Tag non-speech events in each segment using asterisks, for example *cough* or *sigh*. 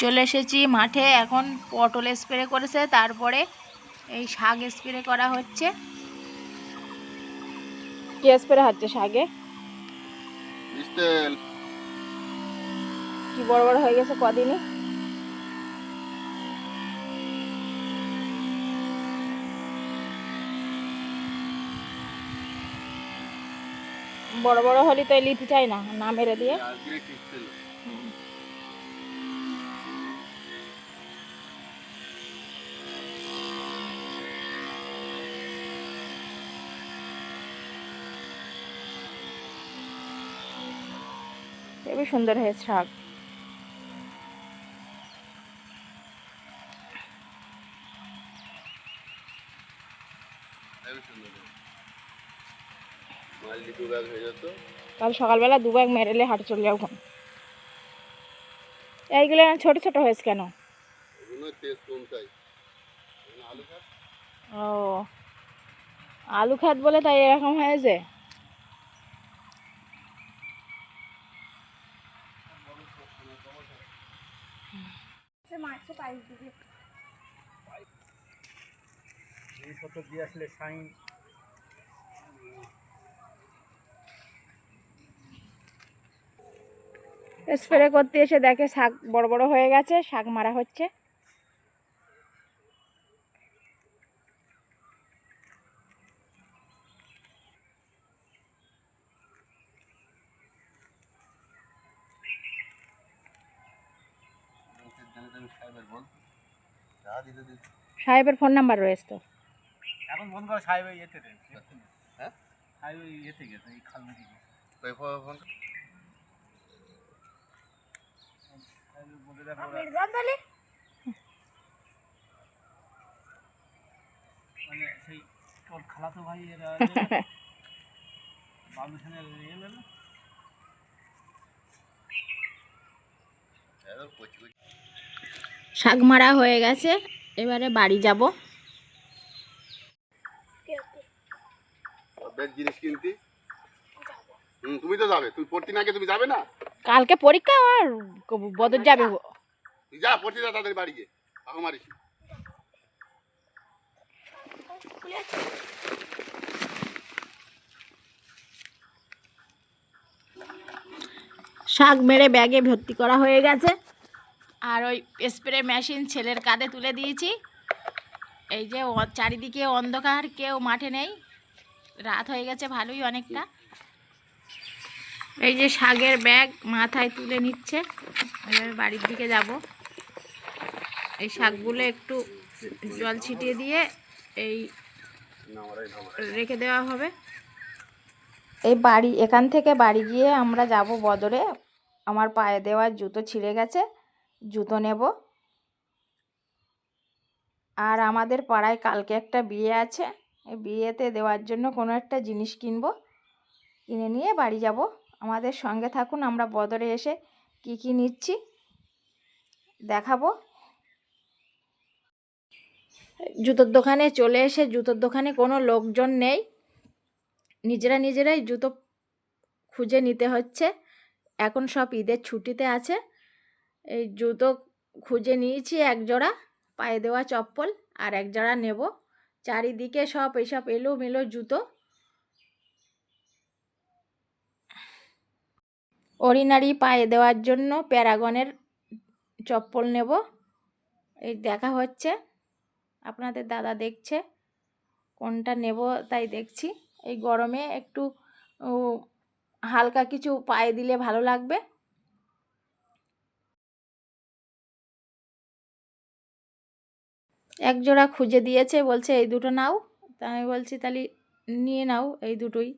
চলে এসেছি মাঠে। এখন পটল স্প্রে করেছে তারপরে এই শাক স্প্রে করা হচ্ছে। কি স্প্রে হচ্ছে শাকে? কি বড় বড় হয়ে গেছে কদিনই বড় বড় হলে তো লিতে চাই না না মেরে দিয়ে। খুবই সুন্দর হয়েছে। শাক কাল সকালবেলা দু ব্যাগ মেরেলে হাটে চলে যাও ওখানে এইগুলো ছোট ছোট হয়েছে কেন? ও। আলু খাত বলে তাই এরকম হয়েছে? জিনিসপত্র দিয়ে আসলে সাইন স্প্রে করতে এসে দেখে শাক বড় বড় হয়ে গেছে শাক মারা হচ্ছে। সাহেবের ফোন নাম্বার রয়েছে তো। এখন বন্ধ করা সাহেব ইয়েতে হ্যাঁ? সাহেব ইয়েতে গেছে এই খালমুখি গেছে। কই ফোন ফোন। মানে সেই তোর খালাতো ভাই এরা *laughs* বাবু সেনের ইয়ে না এবার কচি কচি শাক মারা হয়ে গেছে এবারে বাড়ি যাব। জিনিস কিনতি? তুমি তো যাবে। তুমি পড়তি না তুমি যাবে না? কালকে পরীক্ষা আর বদর যাবে যা পড়তি যা তাদের বাড়ি গিয়ে। মারিস। শাক মেরে ব্যাগে ভর্তি করা হয়ে গেছে। আর ওই স্প্রে মেশিন ছেলের কাঁধে তুলে দিয়েছি। এই যে চারিদিকে অন্ধকার, কেউ মাঠে নেই। রাত হয়ে গেছে ভালোই অনেকটা। এই যে শাকের ব্যাগ মাথায় তুলে নিচ্ছে। এবার বাড়ির দিকে যাব। এই শাকগুলো একটু জল ছিটিয়ে দিয়ে এই রেখে দেওয়া হবে। এই বাড়ি, এখান থেকে বাড়ি গিয়ে আমরা যাব বদরে। আমার পায়ে দেওয়ার জুতো ছিঁড়ে গেছে। জুতো নেব। আর আমাদের পাড়ায় কালকে একটা বিয়ে আছে। বিয়েতে দেওয়ার জন্য কোনো একটা জিনিস কিনবো। কিনে নিয়ে বাড়ি যাব। আমাদের সঙ্গে থাকুন, আমরা বদরে এসে কি কি নিচ্ছি দেখাবো। জুতোর দোকানে চলে এসে জুতোর দোকানে কোনো লোকজন নেই। নিজেরা নিজেরাই জুতো খুঁজে নিতে হচ্ছে। এখন সব ঈদের ছুটিতে আছে। এই জুতো খুঁজে নিয়েছি, এক জোড়া, পায়ে দেওয়া চপ্পল আর এক জোড়া নেব। চারিদিকে সব এইসব এলো মেলো জুতো। অরিনারি পায়ে দেওয়ার জন্য প্যারাগনের চপ্পল নেব। এই দেখা হচ্ছে। আপনাদের দাদা দেখছে কোনটা নেব তাই দেখছি। এই গরমে একটু হালকা কিছু পায়ে দিলে ভালো লাগবে। এক জোড়া খুঁজে দিয়েছে, বলছে, এই দুটো নাও। তা আমি বলছি, তাহলে নিয়ে নাও এই দুটোই।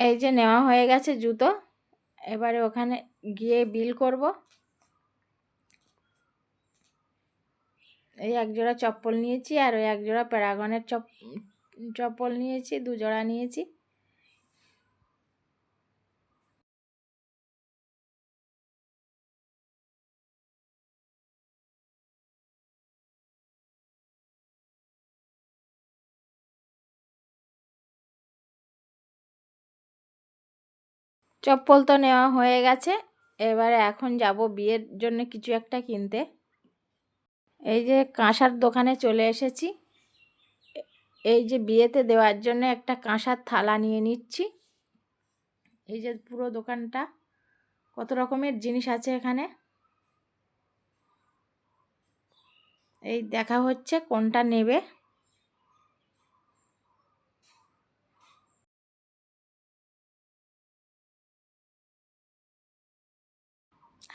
এই যে নেওয়া হয়ে গেছে জুতো, এবারে ওখানে গিয়ে বিল করব। এই এক জোড়া চপ্পল নিয়েছি আর ওই এক জোড়া প্যারাগনের চপ, চপ্পল নিয়েছি দু জোড়া নিয়েছি। চপ্পল তো নেওয়া হয়ে গেছে। এবারে এখন যাব বিয়ের জন্য কিছু একটা কিনতে। এই যে কাঁসার দোকানে চলে এসেছি। এই যে বিয়েতে দেওয়ার জন্য একটা কাঁসার থালা নিয়ে নিচ্ছি। এই যে পুরো দোকানটা। কত রকমের জিনিস আছে এখানে? এই দেখা হচ্ছে কোনটা নেবে।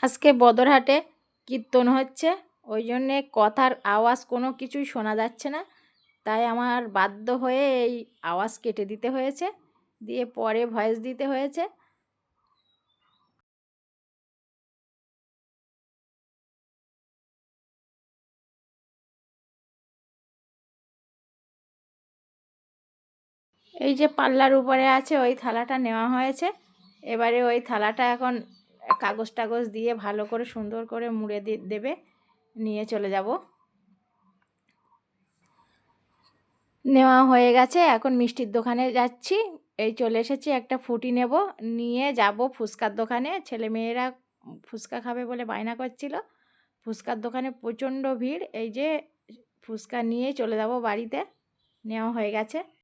আজকে বদরহাটে কীর্তন হচ্ছে, ওই জন্যে কথার আওয়াজ কোনো কিছুই শোনা যাচ্ছে না। তাই আমার বাধ্য হয়ে এই আওয়াজ কেটে দিতে হয়েছে, দিয়ে পরে ভয়েস দিতে হয়েছে। এই যে পাল্লার উপরে আছে, ওই থালাটা নেওয়া হয়েছে। এবারে ওই থালাটা এখন কাগজ টাগজ দিয়ে ভালো করে সুন্দর করে মুড়ে দেবে, নিয়ে চলে যাব। নেওয়া হয়ে গেছে, এখন মিষ্টির দোকানে যাচ্ছি। এই চলে এসেছি, একটা ফুটি নেব। নিয়ে যাব ফুচকার দোকানে। ছেলে মেয়েরা ফুচকা খাবে বলে বায়না করছিল। ফুচকার দোকানে প্রচণ্ড ভিড়। এই যে ফুচকা নিয়ে চলে যাব বাড়িতে। নেওয়া হয়ে গেছে।